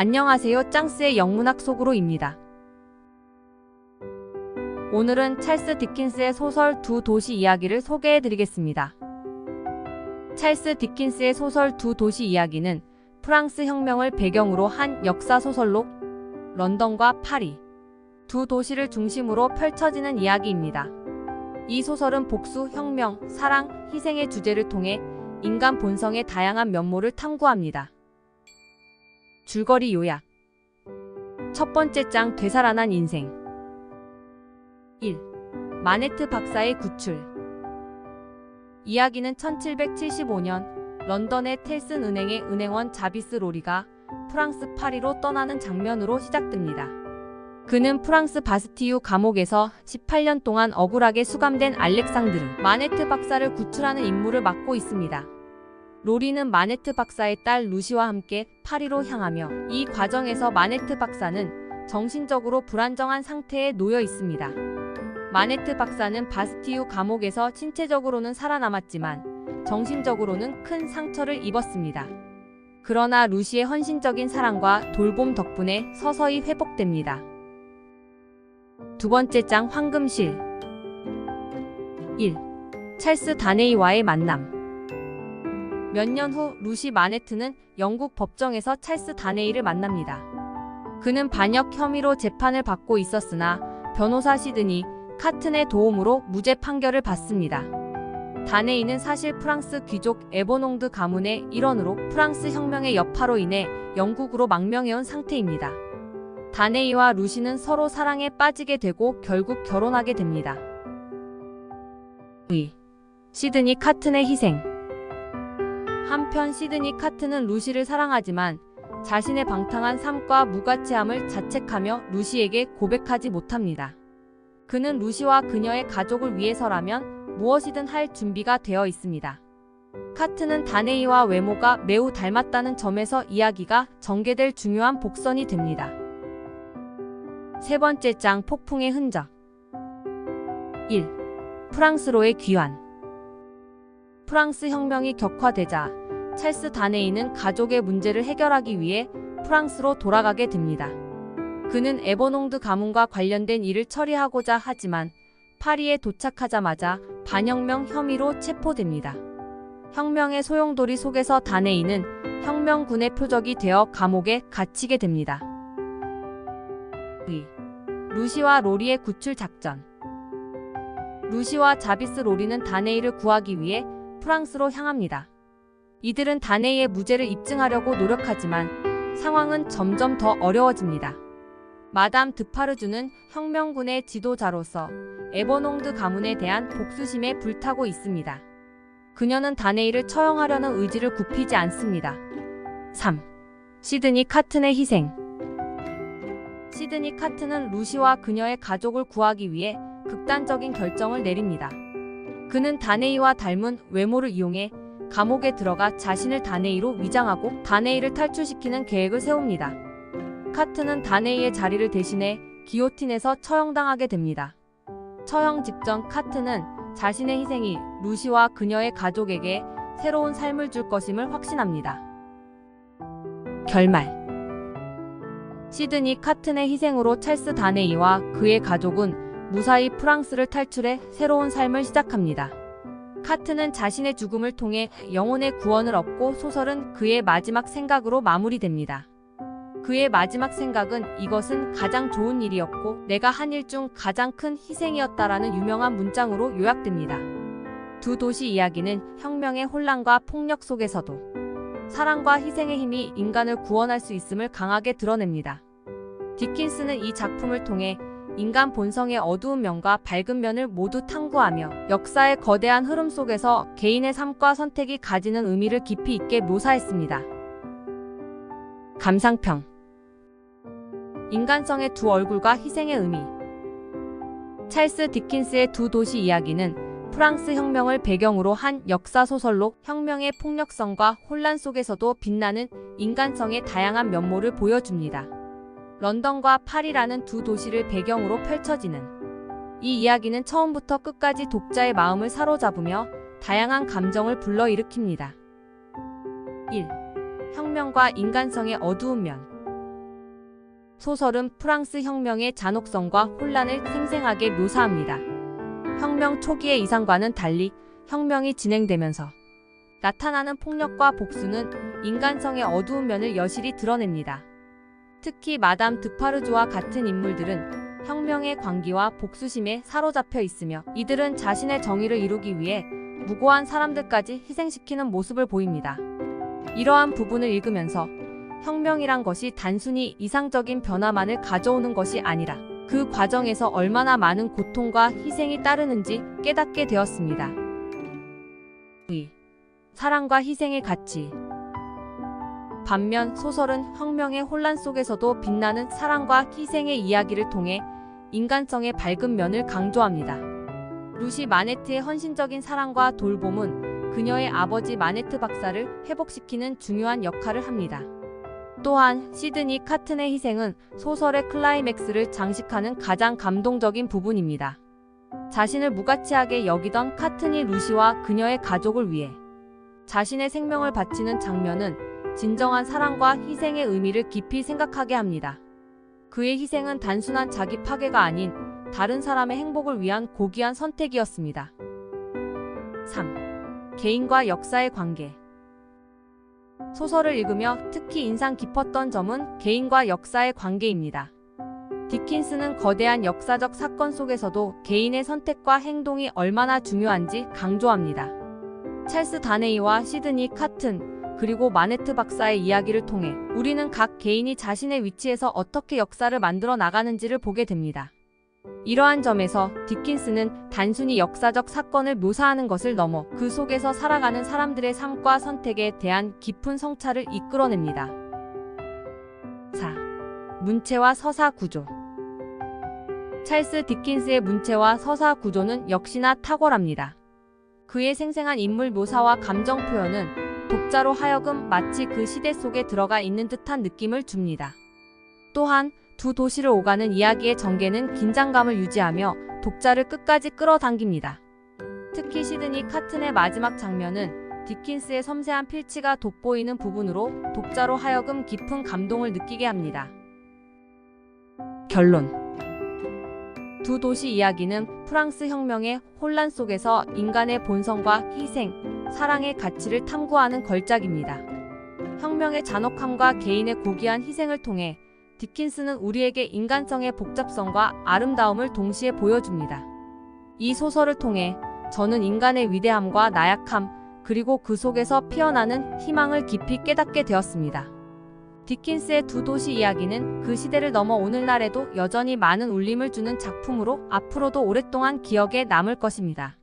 안녕하세요. 짱스의 영문학 속으로입니다. 오늘은 찰스 디킨스의 소설 두 도시 이야기를 소개해 드리겠습니다. 찰스 디킨스의 소설 두 도시 이야기는 프랑스 혁명을 배경으로 한 역사 소설로 런던과 파리 두 도시를 중심으로 펼쳐지는 이야기입니다. 이 소설은 복수, 혁명, 사랑, 희생의 주제를 통해 인간 본성의 다양한 면모를 탐구합니다. 줄거리 요약 첫 번째 장 되살아난 인생 1. 마네트 박사의 구출 이야기는 1775년 런던의 텔슨 은행의 은행원 자비스 로리가 프랑스 파리로 떠나는 장면으로 시작됩니다. 그는 프랑스 바스티유 감옥에서 18년 동안 억울하게 수감된 알렉상드르 마네트 박사를 구출하는 임무를 맡고 있습니다. 로리는 마네트 박사의 딸 루시와 함께 파리로 향하며 이 과정에서 마네트 박사는 정신적으로 불안정한 상태에 놓여 있습니다. 마네트 박사는 바스티유 감옥에서 신체적으로는 살아남았지만 정신적으로는 큰 상처를 입었습니다. 그러나 루시의 헌신적인 사랑과 돌봄 덕분에 서서히 회복됩니다. 두 번째 장 황금실 1. 찰스 다네이와의 만남 몇 년 후 루시 마네트는 영국 법정에서 찰스 다네이를 만납니다. 그는 반역 혐의로 재판을 받고 있었으나 변호사 시드니 카튼의 도움으로 무죄 판결을 받습니다. 다네이는 사실 프랑스 귀족 에버농드 가문의 일원으로 프랑스 혁명의 여파로 인해 영국으로 망명해온 상태입니다. 다네이와 루시는 서로 사랑에 빠지게 되고 결국 결혼하게 됩니다. 의 시드니 카튼의 희생 한편 시드니 카튼은 루시를 사랑하지만 자신의 방탕한 삶과 무가치함을 자책하며 루시에게 고백하지 못합니다. 그는 루시와 그녀의 가족을 위해서라면 무엇이든 할 준비가 되어 있습니다. 카트는 다네이와 외모가 매우 닮았다는 점에서 이야기가 전개될 중요한 복선이 됩니다. 세 번째 장 폭풍의 흔적 1. 프랑스로의 귀환 프랑스 혁명이 격화되자 찰스 다네이는 가족의 문제를 해결하기 위해 프랑스로 돌아가게 됩니다. 그는 에버농드 가문과 관련된 일을 처리하고자 하지만 파리에 도착하자마자 반혁명 혐의로 체포됩니다. 혁명의 소용돌이 속에서 다네이는 혁명군의 표적이 되어 감옥에 갇히게 됩니다. 의. 루시와 로리의 구출 작전 루시와 자비스 로리는 다네이를 구하기 위해 프랑스로 향합니다. 이들은 다네이의 무죄를 입증하려고 노력하지만 상황은 점점 더 어려워집니다. 마담 드파르주는 혁명군의 지도자로서 에버농드 가문에 대한 복수심에 불타고 있습니다. 그녀는 다네이를 처형하려는 의지를 굽히지 않습니다. 3. 시드니 카튼의 희생 시드니 카튼은 루시와 그녀의 가족을 구하기 위해 극단적인 결정을 내립니다. 그는 다네이와 닮은 외모를 이용해 감옥에 들어가 자신을 다네이로 위장하고 다네이를 탈출시키는 계획을 세웁니다. 카트는 다네이의 자리를 대신해 기요틴에서 처형당하게 됩니다. 처형 직전 카트는 자신의 희생이 루시와 그녀의 가족에게 새로운 삶을 줄 것임을 확신합니다. 결말 시드니 카튼의 희생으로 찰스 다네이와 그의 가족은 무사히 프랑스를 탈출해 새로운 삶을 시작합니다. 카트는 자신의 죽음을 통해 영혼의 구원을 얻고 소설은 그의 마지막 생각으로 마무리됩니다. 그의 마지막 생각은 이것은 가장 좋은 일이었고 내가 한 일 중 가장 큰 희생이었다라는 유명한 문장으로 요약됩니다. 두 도시 이야기는 혁명의 혼란과 폭력 속에서도 사랑과 희생의 힘이 인간을 구원할 수 있음을 강하게 드러냅니다. 디킨스는 이 작품을 통해 인간 본성의 어두운 면과 밝은 면을 모두 탐구하며 역사의 거대한 흐름 속에서 개인의 삶과 선택이 가지는 의미를 깊이 있게 묘사했습니다. 감상평 인간성의 두 얼굴과 희생의 의미 찰스 디킨스의 두 도시 이야기는 프랑스 혁명을 배경으로 한 역사 소설로 혁명의 폭력성과 혼란 속에서도 빛나는 인간성의 다양한 면모를 보여줍니다. 런던과 파리라는 두 도시를 배경으로 펼쳐지는 이 이야기는 처음부터 끝까지 독자의 마음을 사로잡으며 다양한 감정을 불러일으킵니다. 1. 혁명과 인간성의 어두운 면 소설은 프랑스 혁명의 잔혹성과 혼란을 생생하게 묘사합니다. 혁명 초기의 이상과는 달리 혁명이 진행되면서 나타나는 폭력과 복수는 인간성의 어두운 면을 여실히 드러냅니다. 특히 마담 드파르조와 같은 인물들은 혁명의 광기와 복수심에 사로잡혀 있으며 이들은 자신의 정의를 이루기 위해 무고한 사람들까지 희생시키는 모습을 보입니다. 이러한 부분을 읽으면서 혁명이란 것이 단순히 이상적인 변화만을 가져오는 것이 아니라 그 과정에서 얼마나 많은 고통과 희생이 따르는지 깨닫게 되었습니다. 의, 사랑과 희생의 가치. 반면 소설은 혁명의 혼란 속에서도 빛나는 사랑과 희생의 이야기를 통해 인간성의 밝은 면을 강조합니다. 루시 마네트의 헌신적인 사랑과 돌봄은 그녀의 아버지 마네트 박사를 회복시키는 중요한 역할을 합니다. 또한 시드니 카튼의 희생은 소설의 클라이맥스를 장식하는 가장 감동적인 부분입니다. 자신을 무가치하게 여기던 카튼이 루시와 그녀의 가족을 위해 자신의 생명을 바치는 장면은 진정한 사랑과 희생의 의미를 깊이 생각하게 합니다. 그의 희생은 단순한 자기 파괴가 아닌 다른 사람의 행복을 위한 고귀한 선택이었습니다. 3. 개인과 역사의 관계 소설을 읽으며 특히 인상 깊었던 점은 개인과 역사의 관계입니다. 디킨스는 거대한 역사적 사건 속에서도 개인의 선택과 행동이 얼마나 중요한지 강조합니다. 찰스 다네이와 시드니 카튼, 그리고 마네트 박사의 이야기를 통해 우리는 각 개인이 자신의 위치에서 어떻게 역사를 만들어 나가는지를 보게 됩니다. 이러한 점에서 디킨스는 단순히 역사적 사건을 묘사하는 것을 넘어 그 속에서 살아가는 사람들의 삶과 선택에 대한 깊은 성찰을 이끌어냅니다. 4. 문체와 서사 구조 찰스 디킨스의 문체와 서사 구조는 역시나 탁월합니다. 그의 생생한 인물 묘사와 감정 표현은 독자로 하여금 마치 그 시대 속에 들어가 있는 듯한 느낌을 줍니다. 또한 두 도시를 오가는 이야기의 전개는 긴장감을 유지하며 독자를 끝까지 끌어당깁니다. 특히 시드니 카튼의 마지막 장면은 디킨스의 섬세한 필치가 돋보이는 부분으로 독자로 하여금 깊은 감동을 느끼게 합니다. 결론 두 도시 이야기는 프랑스 혁명의 혼란 속에서 인간의 본성과 희생, 사랑의 가치를 탐구하는 걸작입니다. 혁명의 잔혹함과 개인의 고귀한 희생을 통해 디킨스는 우리에게 인간성의 복잡성과 아름다움을 동시에 보여줍니다. 이 소설을 통해 저는 인간의 위대함과 나약함, 그리고 그 속에서 피어나는 희망을 깊이 깨닫게 되었습니다. 디킨스의 두 도시 이야기는 그 시대를 넘어 오늘날에도 여전히 많은 울림을 주는 작품으로 앞으로도 오랫동안 기억에 남을 것입니다.